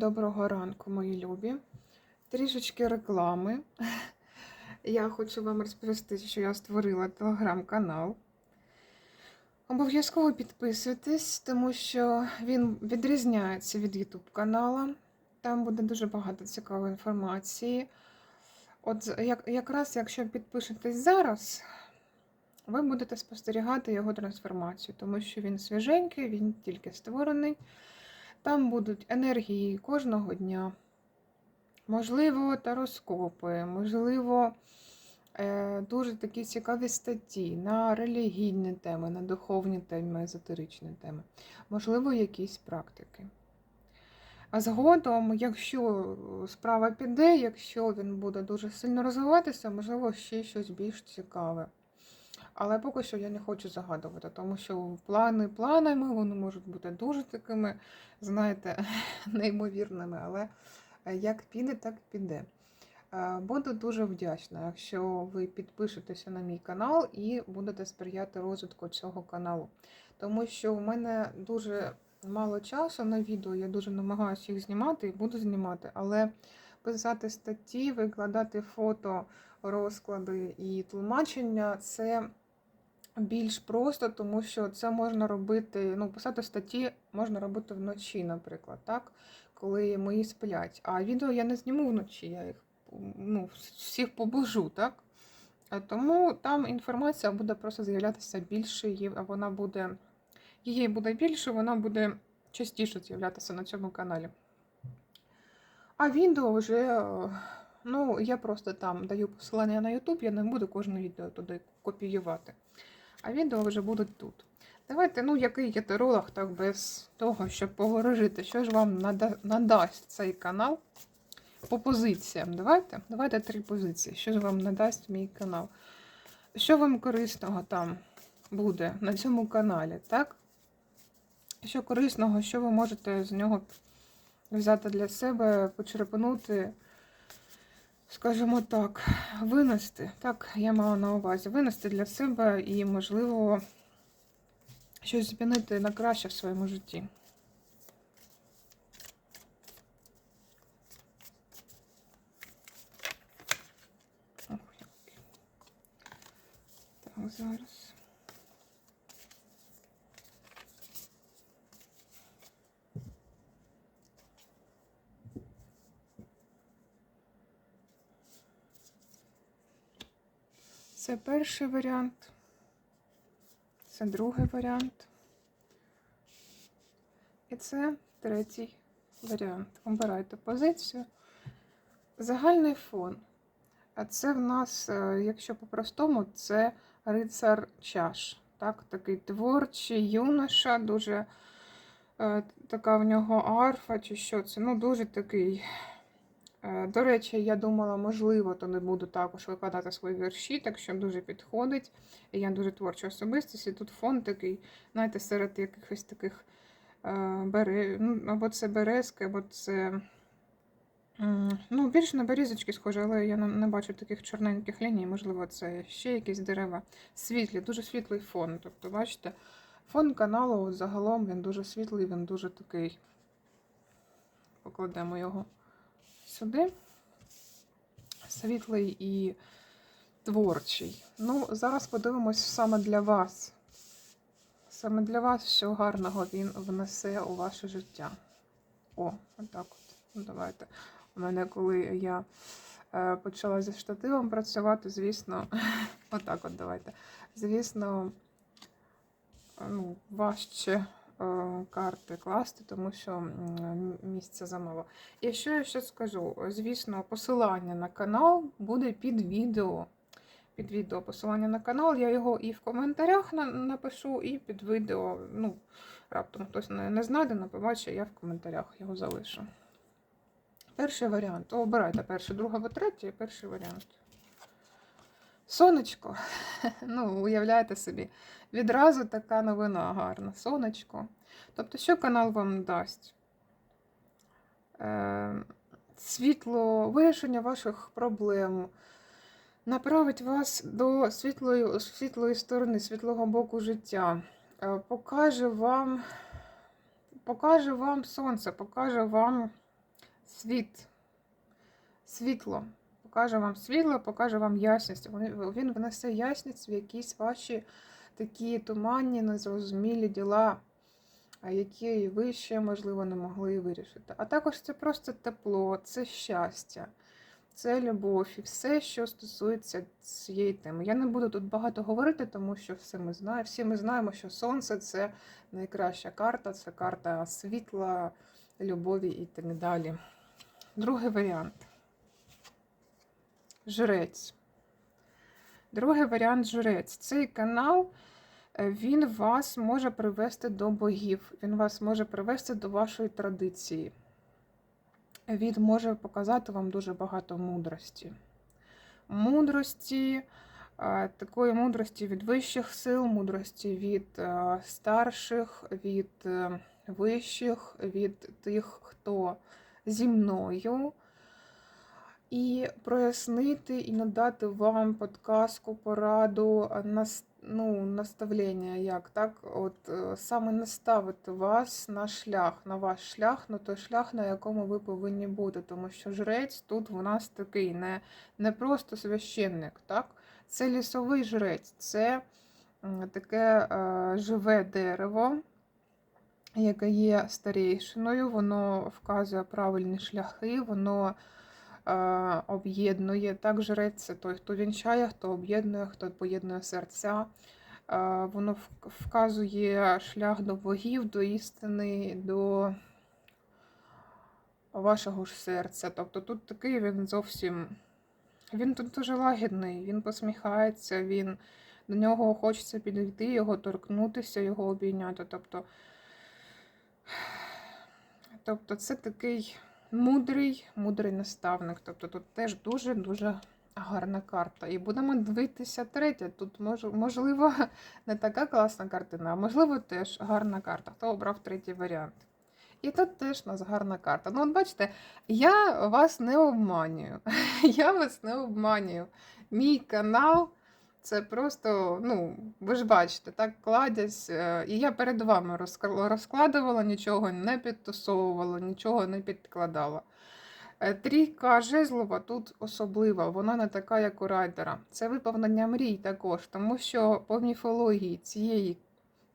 Доброго ранку, мої любі. Трішечки реклами. Я хочу вам розповісти, що я створила телеграм-канал. Обов'язково підписуйтесь, тому що він відрізняється від YouTube канала. Там буде дуже багато цікавої інформації. От як, якраз якщо підпишетесь зараз, ви будете спостерігати його трансформацію, тому що він свіженький, він тільки створений. Там будуть енергії кожного дня. Можливо, тароскопи, можливо, е, дуже такі цікаві статті на релігійні теми, на духовні теми, езотеричні теми, можливо, якісь практики. А згодом, якщо справа піде, якщо він буде дуже сильно розвиватися, можливо, ще щось більш цікаве. Але поки що я не хочу загадувати, тому що плани планами вони можуть бути дуже такими, знаєте, неймовірними. Але е, як піде, так піде. Е, Буду дуже вдячна, якщо ви підпишетеся на мій канал і будете сприяти розвитку цього каналу. Тому що в мене дуже мало часу на відео, я дуже намагаюся їх знімати і буду знімати, але писати статті, викладати фото, розклади і тлумачення це більш просто, тому що це можна робити, ну, писати статті можна робити вночі, наприклад, так? коли мої сплять. А відео я не зніму вночі, я їх ну, всіх побужу, так? Тому там інформація буде просто з'являтися більше, вона буде, її буде більше, вона буде частіше з'являтися на цьому каналі. А відео вже, ну, я просто там даю посилання на YouTube, я не буду кожне відео туди копіювати. А відео вже будуть тут. Давайте, ну, який є теролог, так без того, щоб поворожити, що ж вам нада- надасть цей канал по позиціям. Давайте Давайте три позиції. Що ж вам надасть мій канал? Що вам корисного там буде на цьому каналі, так? Що корисного, що ви можете з нього взяти для себе, почерпнути, скажімо так, винести. Так, я мала на увазі, винести для себе і, можливо, щось змінити на краще в своєму житті. Так, зараз. Це перший варіант. Це другий варіант. І це третій варіант. Обирайте позицію. Загальний фон. А це в нас, е, якщо по-простому, це рицар чаш. Так, Такий творчий юноша, дуже е, така в нього арфа чи що це. Ну, дуже такий. Е, До речі, я думала, можливо, то не буду також викладати свої вірші, так що дуже підходить. Я дуже творча особистість, і тут фон такий, знаєте, серед якихось таких е, бере... ну, або це березки, або це. Ну, більше на берізочки схоже, але я не бачу таких чорненьких ліній, можливо, це ще якісь дерева. Світлі, дуже світлий фон. Тобто, бачите, фон каналу загалом він дуже світлий, він дуже такий. Покладемо його сюди. Світлий і творчий. Ну, зараз подивимось саме для вас. Саме для вас, що гарного він внесе у ваше життя. О, отак от. Ну, давайте. У мене, коли я е, почала зі штативом працювати, звісно, отак от давайте. Звісно, ну, важче карти класти, тому що місця замало. І що я ще скажу? Звісно, посилання на канал буде під відео. Під відео посилання на канал. Я його і в коментарях напишу, і під відео. Ну, раптом хтось не, знайде, не побачить, я в коментарях його залишу. Перший варіант. Обирайте перший, або третій, перший варіант. Сонечко. Ну, уявляєте собі, відразу така новина гарна. Сонечко. Тобто, що канал вам дасть? Е, світло, вирішення ваших проблем, направить вас до світлої, світлої сторони, світлого боку життя. Е, покаже вам, покаже вам сонце, покаже вам світ, світло. Покаже вам світло, покаже вам ясність. Він- внесе ясність в якісь ваші такі туманні, незрозумілі діла, які ви ще, можливо, не могли вирішити. А також це просто тепло, це щастя, це любов і все, що стосується цієї теми. Я не буду тут багато говорити, тому що все ми знаємо, всі ми знаємо, що сонце це найкраща карта, це карта світла, любові і так далі. Другий варіант. Жрець. Другий варіант жрець. Цей канал е, він вас може привести до богів, він вас може привести до вашої традиції. Він може показати вам дуже багато мудрості. Мудрості, е, такої мудрості від вищих сил, мудрості від е, старших, від вищих, від тих, хто зі мною. І прояснити і надати вам подказку, пораду, нас, ну, наставлення, як так, от е, саме наставити вас на шлях, на ваш шлях, на той шлях, на якому ви повинні бути. Тому що жрець тут у нас такий, не, не просто священник, так? Це лісовий жрець, це таке е, живе дерево, яке є старейшиною, воно вказує правильні шляхи, воно об'єднує. Так, жрець це той, хто вінчає, хто об'єднує, хто поєднує серця. Е, Воно вказує шлях до богів, до істини, до вашого ж серця. Тобто тут такий він зовсім. Він тут дуже лагідний, він посміхається, він до нього хочеться підійти, його торкнутися, його обійняти. Тобто, тобто це такий мудрий, мудрий наставник. Тобто тут теж дуже-дуже гарна карта. І будемо дивитися третє. Тут мож, можливо не така класна картина, а можливо теж гарна карта. Хто обрав третій варіант? І тут теж у нас гарна карта. Ну, от бачите, я вас не обманюю. Я вас не обманюю. Мій канал це просто, ну, ви ж бачите, так кладять. е, І я перед вами розкладувала, нічого не підтасовувала, нічого не підкладала. Е, Трійка жезлова тут особлива, вона не така, як у райдера. Це виповнення мрій також, тому що по міфології цієї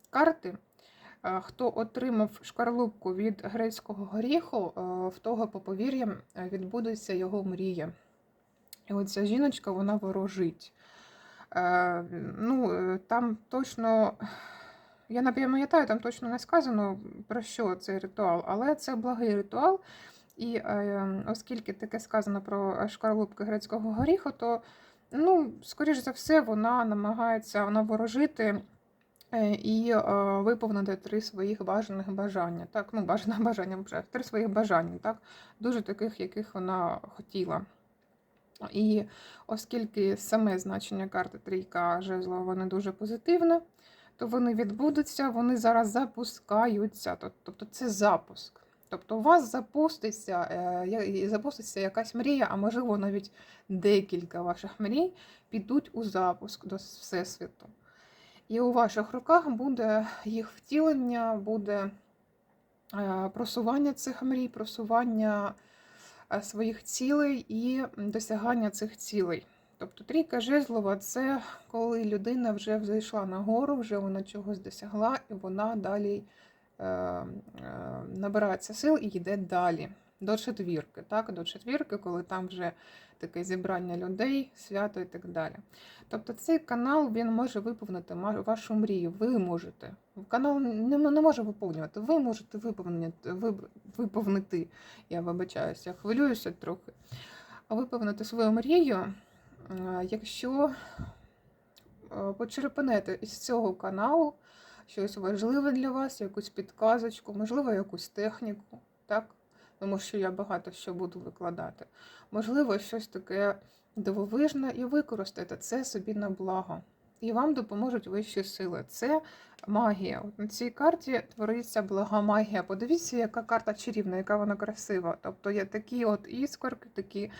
карти, е, хто отримав шкарлупку від грецького горіху, е, в того по повір'ям відбудеться його мрія. І оця жіночка, вона ворожить. Е, ну, е, там точно, я не пам'ятаю, там точно не сказано про що цей ритуал, але це благий ритуал. І е, оскільки таке сказано про шкарлупки грецького горіху, то, ну, скоріш за все, вона намагається вона ворожити е, і е, виповнити три своїх бажаних бажання. Так, ну, бажаних бажання вже три своїх бажання, так, дуже таких, яких вона хотіла. І оскільки саме значення карти трійка жезлова воно дуже позитивне, то вони відбудуться, вони зараз запускаються. Тобто це запуск. Тобто у вас запуститься, е, запуститься якась мрія, а можливо навіть декілька ваших мрій підуть у запуск до Всесвіту. І у ваших руках буде їх втілення, буде е, просування цих мрій, просування своїх цілей і досягання цих цілей. Тобто трійка жезлова це коли людина вже взійшла на гору, вже вона чогось досягла, і вона далі е, е, набирається сил і йде далі. До четвірки, так? До четвірки, коли там вже таке зібрання людей, свято і так далі. Тобто цей канал він може виповнити вашу мрію. Ви можете. Канал не, не може виповнювати. Ви можете виповнити, виповнити, я вибачаюся, хвилююся трохи. Виповнити свою мрію, е, якщо е, почерпнете із цього каналу щось важливе для вас, якусь підказочку, можливо, якусь техніку, так? Тому що я багато що буду викладати. Можливо, щось таке дивовижне, і використайте це собі на благо. І вам допоможуть вищі сили. Це магія. На цій карті твориться блага магія. Подивіться, яка карта чарівна, яка вона красива. Тобто є такі от іскорки, такі е,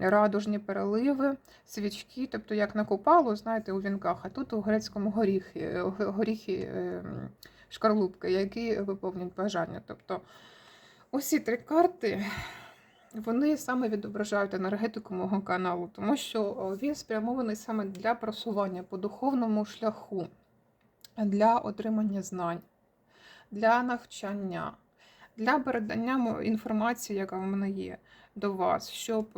радужні переливи, свічки, тобто як на купалу, знаєте, у вінках, а тут у грецькому горіхі, горіхи е, шкарлупки, які виповнюють бажання. Тобто Усі три карти вони саме відображають енергетику мого каналу, тому що він спрямований саме для просування по духовному шляху, для отримання знань, для навчання, для передання інформації, яка в мене є до вас, щоб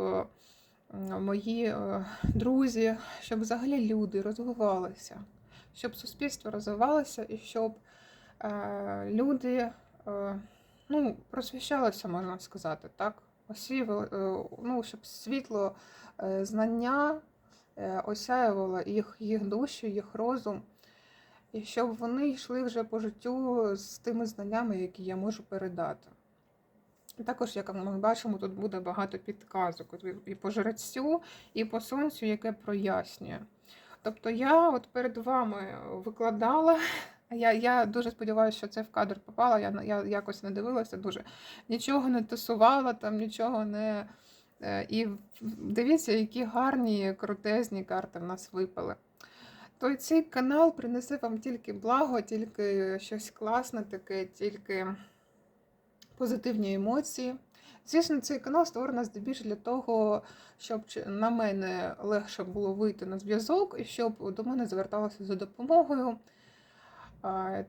мої друзі, щоб взагалі люди розвивалися, щоб суспільство розвивалося і щоб е, люди ну, просвіщалося, можна сказати, так? Осіяли, е, ну, щоб світло е, знання е, осяювало їх, їх душі, їх розум, і щоб вони йшли вже по життю з тими знаннями, які я можу передати. Також, як ми бачимо, тут буде багато підказок і по жрецю, і по сонцю, яке прояснює. Тобто я от перед вами викладала. Я, я дуже сподіваюся, що це в кадр попало. Я, я якось не дивилася дуже. Нічого не тусувала, там нічого не. е, І дивіться, які гарні, крутезні карти в нас випали. То цей канал принесе вам тільки благо, тільки щось класне, таке, тільки позитивні емоції. Звісно, цей канал створений здебільшого для того, щоб на мене легше було вийти на зв'язок і щоб до мене зверталися за допомогою.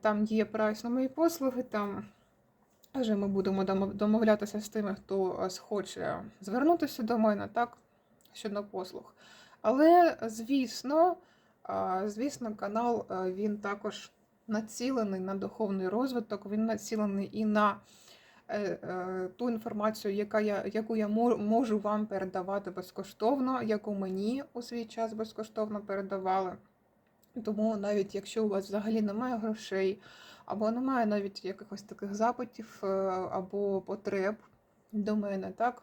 Там є прайс на мої послуги, там вже ми будемо домовлятися з тими, хто схоче звернутися до мене, так, щодо послуг. Але, звісно, звісно, канал він також націлений на духовний розвиток, він націлений і на е, е, ту інформацію, яка я, яку я можу вам передавати безкоштовно, яку мені у свій час безкоштовно передавали. Тому навіть якщо у вас взагалі немає грошей, або немає навіть якихось таких запитів е, або потреб до мене, так,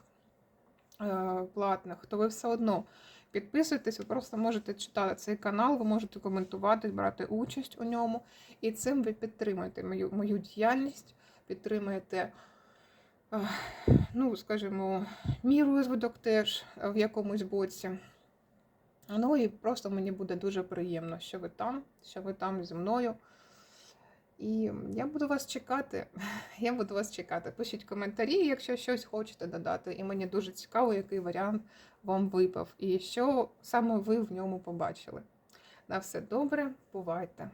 е, платних, то ви все одно підписуйтесь, ви просто можете читати цей канал, ви можете коментувати, брати участь у ньому, і цим ви підтримуєте мою, мою діяльність, підтримуєте, е, ну, скажімо, мій розвиток теж в якомусь боці. Ну і просто мені буде дуже приємно, що ви там, що ви там зі мною. І я буду вас чекати. Я буду вас чекати. Пишіть коментарі, якщо щось хочете додати. І мені дуже цікаво, який варіант вам випав, і що саме ви в ньому побачили. На все добре, бувайте!